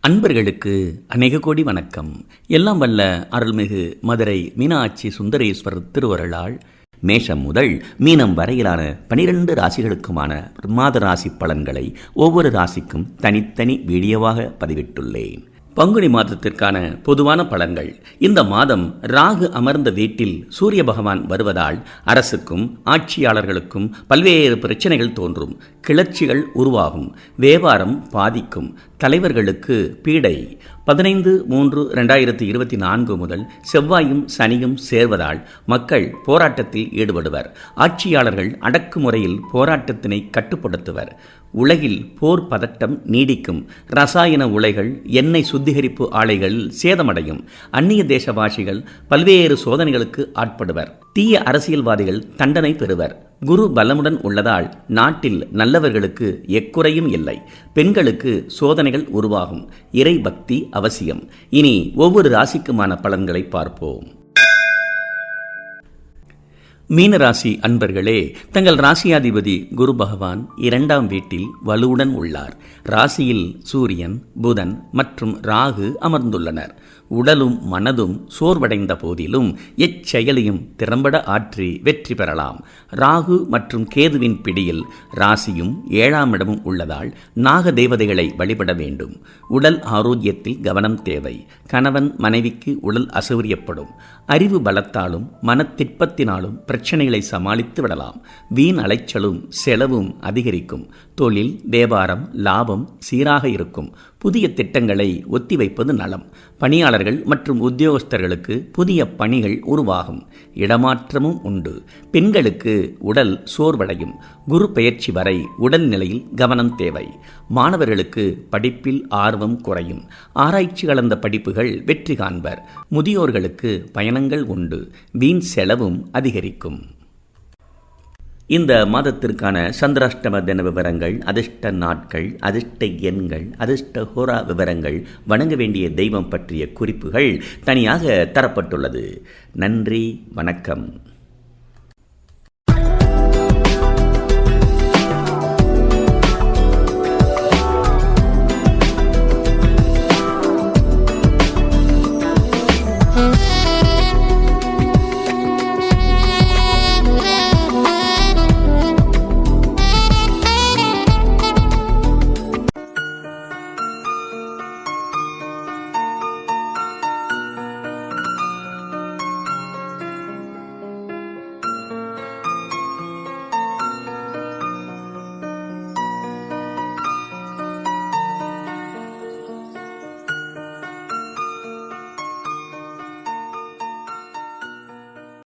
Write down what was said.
அன்பர்களுக்கு அநேக கோடி வணக்கம். எல்லாம் வல்ல அருள்மிகு மதுரை மீனாட்சி சுந்தரேஸ்வரர் திருவருளால் மேஷம் முதல் மீனம் வரையிலான பனிரெண்டு ராசிகளுக்குமான மாத ராசி பலன்களை ஒவ்வொரு ராசிக்கும் தனித்தனி வீடியோவாக பதிவிட்டுள்ளேன். பங்குனி மாதத்திற்கான பொதுவான பலன்கள். இந்த மாதம் ராகு அமர்ந்த வீட்டில் சூரிய பகவான் வருவதால் அரசுக்கும் ஆட்சியாளர்களுக்கும் பல்வேறு பிரச்சனைகள் தோன்றும். கிளர்ச்சிகள் உருவாகும். வியாபாரம் பாதிக்கும். தலைவர்களுக்கு பீடை. பதினைந்து மூன்று ரெண்டாயிரத்தி இருபத்தி நான்கு முதல் செவ்வாயும் சனியும் சேர்வதால் மக்கள் போராட்டத்தில் ஈடுபடுவர். ஆட்சியாளர்கள் அடக்குமுறையில் போராட்டத்தினை கட்டுப்படுத்துவர். உலகில் போர் பதட்டம் நீடிக்கும். ரசாயன உலைகள் எண்ணெய் சுத்திகரிப்பு ஆலைகள் சேதமடையும். அந்நிய தேசவாசிகள் பல்வேறு சோதனைகளுக்கு ஆட்படுவர். தீய அரசியல்வாதிகள் தண்டனை பெறுவர். குரு பலமுடன் உள்ளதால் நாட்டில் நல்லவர்களுக்கு எக்குறையும் இல்லை. பெண்களுக்கு சோதனைகள் உருவாகும். இறை பக்தி அவசியம். இனி ஒவ்வொரு ராசிக்குமான பலன்களை பார்ப்போம். மீனராசி அன்பர்களே தங்கள் ராசியாதிபதி குரு பகவான் இரண்டாம் வீட்டில் வலுவுடன் உள்ளார். ராசியில் சூரியன் புதன் மற்றும் ராகு அமர்ந்துள்ளனர். உடலும் மனதும் சோர்வடைந்த போதிலும் எச்செயலையும் திறம்பட ஆற்றி வெற்றி பெறலாம். ராகு மற்றும் கேதுவின் பிடியில் ராசியும் ஏழாம் இடமும் உள்ளதால் நாக தேவதைகளை வழிபட வேண்டும். உடல் ஆரோக்கியத்தில் கவனம் தேவை. கணவன் மனைவிக்கு உடல் அசௌரியப்படும். அறிவு பலத்தாலும் மனத்திற்பத்தினாலும் பிரச்சனைகளை சமாளித்து விடலாம். வீண் அலைச்சலும் செலவும் அதிகரிக்கும். தொழில் வியாபாரம் லாபம் சீராக இருக்கும். புதிய திட்டங்களை ஒத்திவைப்பது நலம். பணியாளர்கள் மற்றும் உத்தியோகஸ்தர்களுக்கு புதிய பணிகள் உருவாகும். இடமாற்றமும் உண்டு. பெண்களுக்கு உடல் சோர்வடையும். குரு பயிற்சி வரை உடல் நிலையில் கவனம் தேவை. மாணவர்களுக்கு படிப்பில் ஆர்வம் குறையும். ஆராய்ச்சி கலந்த படிப்புகள் வெற்றி காண்பர். முதியோர்களுக்கு பயணங்கள் உண்டு. வீண் செலவும் அதிகரிக்கும். இந்த மாதத்திற்கான சந்திராஷ்டம தின விவரங்கள் அதிர்ஷ்ட நாட்கள் அதிர்ஷ்ட எண்கள் அதிர்ஷ்ட ஹோரா விவரங்கள் வணங்க வேண்டிய தெய்வம் பற்றிய குறிப்புகள் தனியாக தரப்பட்டுள்ளது. நன்றி வணக்கம்.